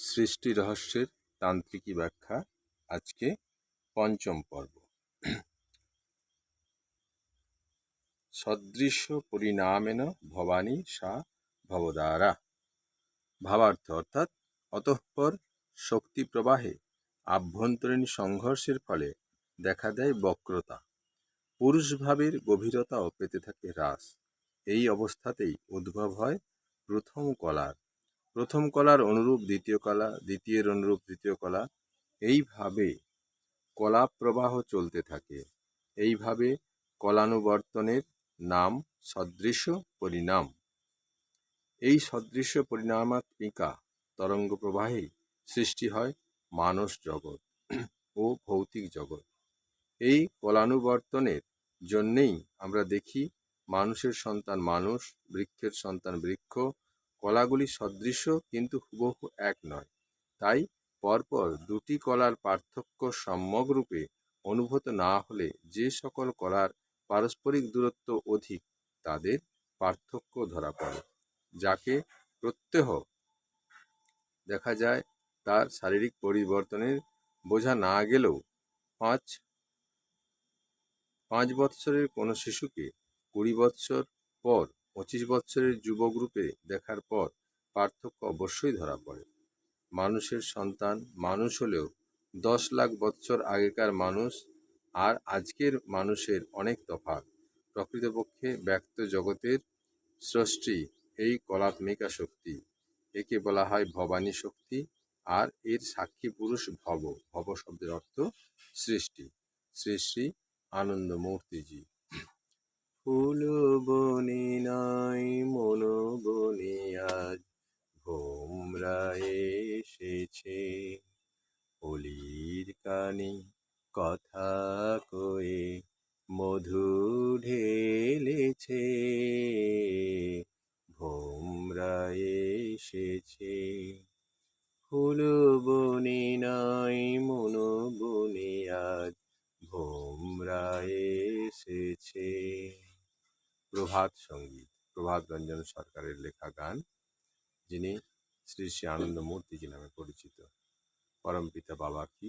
সৃষ্টি রহস্যের তান্ত্রিকী ব্যাখ্যা আজকে পঞ্চম পর্ব। সদৃশ্য পরিণামেন ভবানী সা ভবদারা। ভাবার্থ অর্থাৎ অতঃপর শক্তি প্রবাহে আভ্যন্তরীণ সংঘর্ষের ফলে দেখা দেয় বক্রতা। পুরুষভাবের গভীরতাও পেতে থাকে হ্রাস। এই অবস্থাতেই উদ্ভব হয় প্রথম কলার। প্রথম কলার অনুরূপ, দ্বিতীয় কলা, দ্বিতীয়ের অনুরূপ, তৃতীয় কলা। এইভাবে কলা প্রবাহ চলতে থাকে। এইভাবে কলানুবর্তনের নাম সদৃশ্য পরিণাম। এই সদৃশ্য পরিণামাত্মিকা তরঙ্গ প্রবাহে সৃষ্টি হয় মানস জগৎ ও ভৌতিক জগৎ। এই কলানুবর্তনের জন্যেই আমরা দেখি, মানুষের সন্তান মানুষ বৃক্ষের সন্তান বৃক্ষ কলাগুলি সদৃশ্য কিন্তু হুবহু এক নয়। তাই পরপর দুটি কলার পার্থক্য সম্যকরূপে অনুভূত না হলে যে সকল কলার পারস্পরিক দূরত্ব অধিক, তাদের পার্থক্য ধরা পড়ে, যাকে প্রত্যহ দেখা যায় তার শারীরিক পরিবর্তনের বোঝা না গেলেও পাঁচ পাঁচ বৎসরের কোনো শিশুকে কুড়ি বৎসর পর পঁচিশ বছরের যুবক রূপে দেখার পর পার্থক্য অবশ্যই ধরা পড়ে। মানুষের সন্তান, মানুষ হলেও দশ লাখ বৎসর আগেকার মানুষ আর আজকের মানুষের অনেক তফাৎ। প্রকৃতপক্ষে ব্যক্ত জগতের স্রষ্টি এই কলাত্মিকা শক্তি। একে বলা হয় ভবানী শক্তি আর এর সাক্ষী পুরুষ ভব ভব শব্দের অর্থ সৃষ্টি। শ্রী শ্রী আনন্দ, মূর্তিজি। ফুল বনে নাই, মন বনে আজ। ভোমরা এসেছে, অলির কানে কথা কয়ে মধু ঢেলেছে। ভোমরা এসেছে, ফুল বনে নাই, মন বনে আজ। ভোমরা এসেছে। প্রভাত সংগীত, প্রভাত রঞ্জন সরকারের লেখা গান, যিনি শ্রী শ্রী আনন্দমূর্তিজি নামে পরিচিত। পরম পিতা বাবা কি